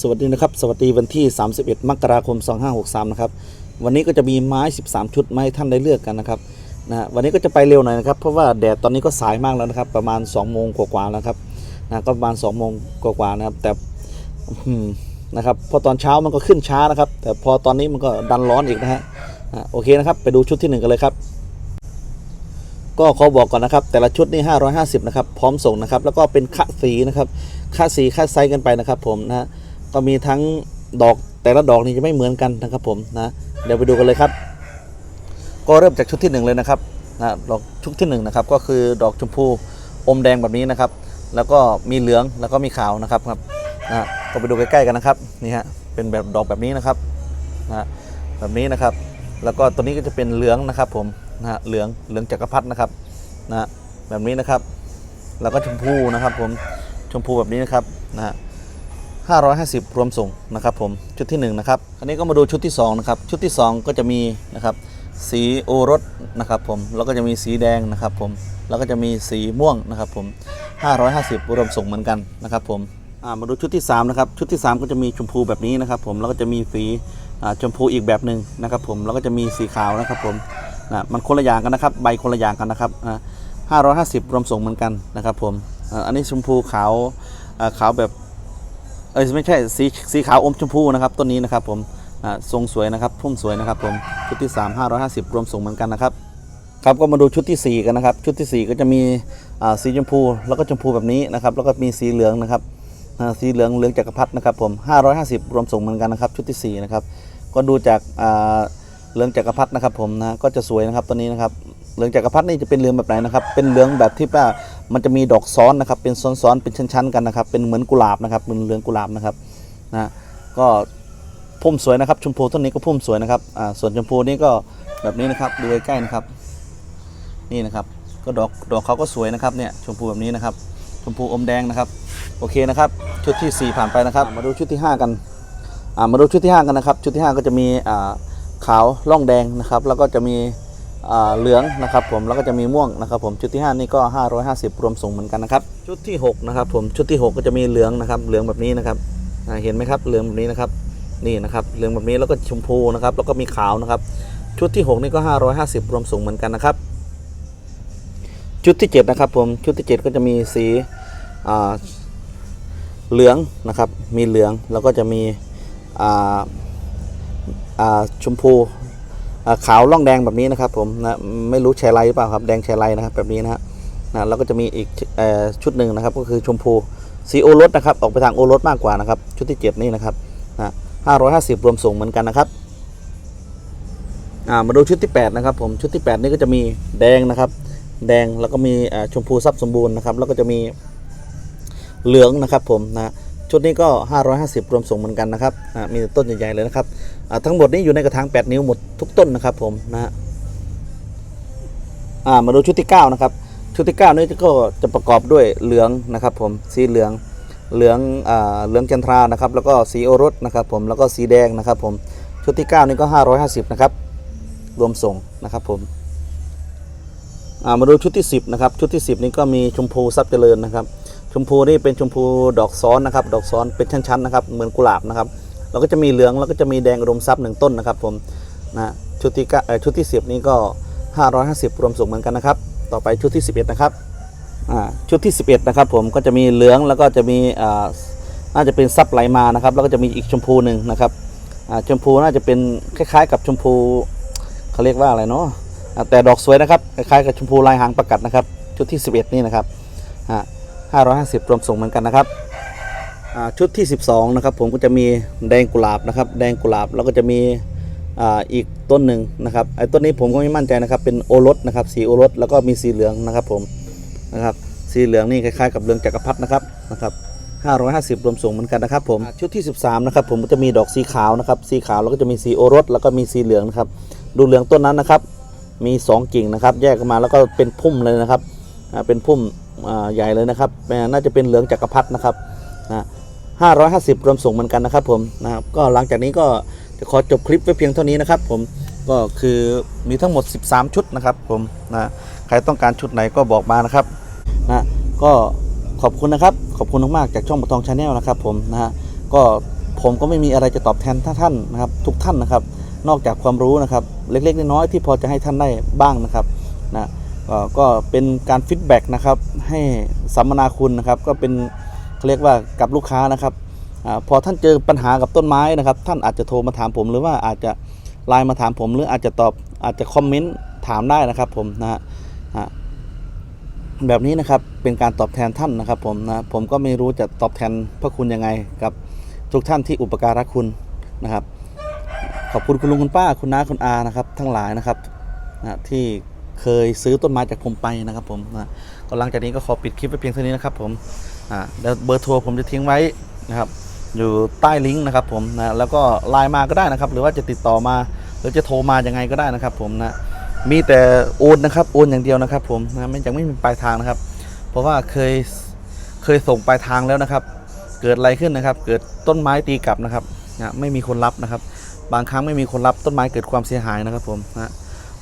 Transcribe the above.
สวัสดีนะครับ สวัสดีวันที่ 31 มกราคม 2563 นะครับ วันนี้ก็จะมีไม้ 13 ชุดมาให้ท่านได้เลือกกันนะครับนะวันนี้ก็จะไปเร็วหน่อยนะครับ เพราะว่าแดดตอนนี้ก็สายมากแล้วนะครับ ประมาณ 2 โมงกว่าๆแล้วครับนะก็ประมาณ 2 โมงกว่าๆนะครับ แต่นะครับพอตอนเช้ามันก็ขึ้นช้านะครับ แต่พอตอนนี้มันก็ดันร้อนอีกนะฮะโอเคนะครับ ไปดูชุดที่หนึ่งกันเลยครับ ก็ขอบอกก่อนนะครับ แต่ละชุดนี่550 นะครับ พร้อมส่งนะครับ แล้วก็เป็นค่าสีนะครับค่าสีค่าไซส์กันไปนะครับ ผมนะฮะ ก็มีทั้งดอกแต่ละดอกนี่จะไม่เหมือนกันนะครับผมนะเดี๋ยวไปดูกันเลยครับ ก็เริ่มจากชุดที่หนึ่งเลยนะครับนะดอกชุดที่หนึ่งนะครับก็คือดอกชมพูอมแดงแบบนี้นะครับ แล้วก็มีเหลืองแล้วก็มีขาวนะครับครับนะก็ไปดูใกล้ๆกันนะครับนี่ฮะเป็นแบบดอกแบบนี้นะครับนะแบบนี้นะครับ แล้วก็ตัวนี้ก็จะเป็นเหลืองนะครับผมนะฮะเหลืองเหลืองจักรพรรดินะครับนะฮะแบบนี้นะครับ แล้วก็ชมพูนะครับผมชมพูแบบนี้นะครับนะฮะ 550 รวมส่งนะครับผมชุดที่1นะครับอันนี้ก็มาดูชุดที่2นะครับชุดที่ 2 ก็จะมีนะครับสีโอรสนะครับผมแล้วก็จะมีสีแดงนะครับผมแล้วก็จะมีสีม่วงนะครับผม 550 รวมส่งเหมือนกันนะครับผมมาดูชุดที่3นะครับชุดที่ 3 ก็จะมีชมพูแบบนี้นะครับผมแล้วก็จะมีสีชมพูอีกแบบหนึ่งนะครับผมแล้วก็จะมีสีขาวนะครับผมนะมันคนละอย่างกันนะครับใบคนละอย่างกันนะครับห้าร้อ่า550รวมส่งเหมือนกันนะครับผมอันนี้ชมพูขาวอ่าขาวแบบ เอ้ยไม่ใช่สีสีขาวอมชมพูนะครับต้นนี้นะครับผมอ่าทรงสวยนะครับพุ่มสวยนะครับผมชุดที่ 3 550 รวมส่งเหมือนกันนะครับครับก็มาดูชุดทีสี่4 กันนะครับ ชุดทีสี่4 ก็จะมีอ่าสีชมพูแล้วก็ชมพูแบบนี้นะครับแล้วก็มีสีเหลืองนะครับอ่าสีเหลืองเหลืองจักรพรรดินะครับผม 550 รวมส่งเหมือนกันนะครับ ชุดที่ 4 นะครับ ก็ดูจากอ่าเหลืองจักรพรรดินะครับผมนะก็จะสวยนะครับตัวนี้นะครับเหลืองจักรพรรดินี่จะเป็นเหลืองแบบไหนนะครับเป็นเหลืองแบบที่ว่า มันจะมีดอกซ้อนนะครับ เป็นซ้อนๆเป็นชั้น ๆ กันนะครับ เป็นเหมือนกุหลาบนะครับเหมือนเหลืองกุหลาบนะครับนะก็พุ่มสวยนะครับชมพูต้นนี้ก็พุ่มสวยนะครับอ่าส่วนชมพูนี่ก็แบบนี้นะครับดูใกล้ๆนะครับ นี่นะครับก็ดอกดอกเขาก็สวยนะครับเนี่ยชมพูแบบนี้นะครับชมพูอมแดงนะครับ โอเคนะครับ ชุดที่ 4 ผ่านไปนะครับ มาดูชุดที่ 5 กันอ่ามาดูชุดที่ 5 กันนะครับ ชุดที่ 5 ก็จะมีอ่าขาวล่องแดงนะครับ แล้วก็จะมี เหลืองนะครับผมแล้วก็จะมีม่วงนะครับผมชุดที่ 5 นี่ก็ 550 รวมส่งเหมือนกันนะครับชุดที่6นะครับผมชุดที่ 6 ก็จะมีเหลืองนะครับเหลืองแบบนี้นะครับเห็นไหมครับเหลืองแบบนี้นะครับนี่นะครับเหลืองแบบนี้แล้วก็ชมพูนะครับแล้วก็มีขาวนะครับชุดที่ 6 นี่ก็ 550 รวมส่งเหมือนกันนะครับชุดที่7นะครับผมชุดที่ 7 ก็จะมีสีอ่าเหลืองนะครับมีเหลืองแล้วก็จะมีอ่าอ่าชมพู ขาวล่องแดงแบบนี้นะครับผมนะไม่รู้แชร์ไลหรือเปล่าครับแดงแชร์ไลนะครับแบบนี้นะฮะนะแล้วก็จะมีอีกอชุดหนึ่งนะครับก็คือชมพูสีโอรสนะครับออกไปทางโอรสมากกว่านะครับชุดที่7นี่นะครับนะ550รวมส่งเหมือนกันนะครับอ่ามาดูชุดที่ 8 นะครับผมชุดที่ 8 นี่ก็จะมีแดงนะครับ แดงแล้วก็มีชมพูซับสมบูรณ์นะครับ แล้วก็จะมีเหลืองนะครับผมนะ ชุดนี้ก็ 550 รวมส่งเหมือนกันนะครับมีต้นใหญ่ๆเลยนะครับทั้งหมดนี้อยู่ในกระถาง 8 นิ้วหมดทุกต้นนะครับผมนะฮะมาดูชุดที่ 9 นะครับ ชุดที่ 9 นี่ก็จะประกอบด้วยเหลืองนะครับผมสีเหลืองเหลืองอเหลืองจันทรานะครับแล้วก็สีโอรสนะครับผมแล้วก็สีแดงนะครับผมชุดที่ 9 นี่ก็ 550 นะครับ รวมส่งนะครับผมมาดูชุดที่ 10 นะครับ ชุดที่ 10 นี่ก็มีชมพูซับเจริญนะครับ ชมพูนี่เป็นชมพูดอกซ้อนนะครับ ดอกซ้อนเป็นชั้นๆนะครับเหมือนกุหลาบนะครับแล้วก็จะมีเหลืองแล้วก็จะมีแดงอุดมทรัพย์หนึ่งต้นนะครับผมนะชุดที่เอ่อชุดที่ 10 นี้ก็ 550 รวมส่งเหมือนกันนะครับ ต่อไปชุดที่ 11 นะครับอ่าชุดที่ 11 นะครับผมก็จะมีเหลืองแล้วก็จะมีอ่าน่าจะเป็นซับไหลมานะครับ แล้วก็จะมีอีกชมพูหนึ่งนะครับอ่าชมพูน่าจะเป็นคล้ายๆ กับชมพูเขาเรียกว่าอะไรเนาะแต่ดอกสวยนะครับคล้ายๆกับชมพูลายหางประกัดนะครับ ชุดที่ 11 นี่นะครับอ่า 550 รวมส่งเหมือนกันนะครับอ่าชุดที่ 12 นะครับ ผมก็จะมีแดงกุหลาบนะครับ แดงกุหลาบแล้วก็จะมีอ่าอีกต้นหนึ่งนะครับไอ้ต้นนี้ผมก็ไม่มั่นใจนะครับ เป็นโอรสนะครับสีโอรสแล้วก็มีสีเหลืองนะครับผมนะครับสีเหลืองนี่คล้ายๆกับเหลืองจักรพรรดินะครับนะครับ550 รวมส่งเหมือนกันนะครับผมอ่าชุดที่ 13 นะครับ ผมก็จะมีดอกสีขาวนะครับ สีขาวแล้วก็จะมีสีโอรส แล้วก็มีสีเหลืองนะครับ ดูเหลืองต้นนั้นนะครับ มี 2 กิ่งนะครับ แยกออกมาแล้วก็เป็นพุ่มเลยนะครับอ่าเป็นพุ่มอ่า ใหญ่เลยนะครับอ่น่าจะเป็นเหลืองจักรพรรดินะครับนะ550รวมส่งเหมือนกันนะครับผมนะครับก็หลังจากนี้ก็จะขอจบคลิปไว้เพียงเท่านี้นะครับ ผมก็คือมีทั้งหมด 13 ชุดนะครับ ผมนะใครต้องการชุดไหนก็บอกมานะครับนะก็ขอบคุณนะครับขอบคุณมากๆจากช่องปะทองชาแนลนะครับ ผมนะฮะก็ผมก็ไม่มีอะไรจะตอบแทนท่านนะครับ ทุกท่านนะครับ นอกจากความรู้นะครับ เล็กๆน้อยๆที่พอจะให้ท่านได้บ้างนะครับนะ ก็เป็นการฟีดแบ็กนะครับให้สัมมนาคุณนะครับก็เป็นเขาเรียกว่ากับลูกค้านะครับอพอท่านเจอปัญหากับต้นไม้นะครับ ท่านอาจจะโทรมาถามผมหรือว่าอาจจะไลน์มาถามผม หรืออาจจะตอบอาจจะคอมเมนต์ถามได้นะครับผมนะฮะอะแบบนี้นะครับเป็นการตอบแทนท่านนะครับผมนะผมก็ไม่รู้จะตอบแทนพระคุณยังไงกับทุกท่านที่อุปการะคุณนะครับ ขอบคุณคุณลุงคุณป้าคุณน้าคุณอานะครับ ทั้งหลายนะครับนะที่ เคยซื้อต้นไม้จากผมไปนะครับผมนะก็หลังจากนี้ก็ขอปิดคลิปไว้เพียงเท่านี้นะครับผมอ่าแล้วเบอร์โทรผมจะทิ้งไว้นะครับ อยู่ใต้ลิงก์นะครับผมนะแล้วก็ไลน์มาก็ได้นะครับ หรือว่าจะติดต่อมาหรือจะโทรมายังไงก็ได้นะครับ ผมนะมีแต่โอนนะครับโอนอย่างเดียวนะครับ ผมนะไม่ยังไม่มีปลายทางนะครับ เพราะว่าเคยเคยส่งปลายทางแล้วนะครับ เกิดอะไรขึ้นนะครับ เกิดต้นไม้ตีกลับนะครับนะไม่มีคนรับนะครับ บางครั้งไม่มีคนรับต้นไม้เกิดความเสียหายนะครับผมนะ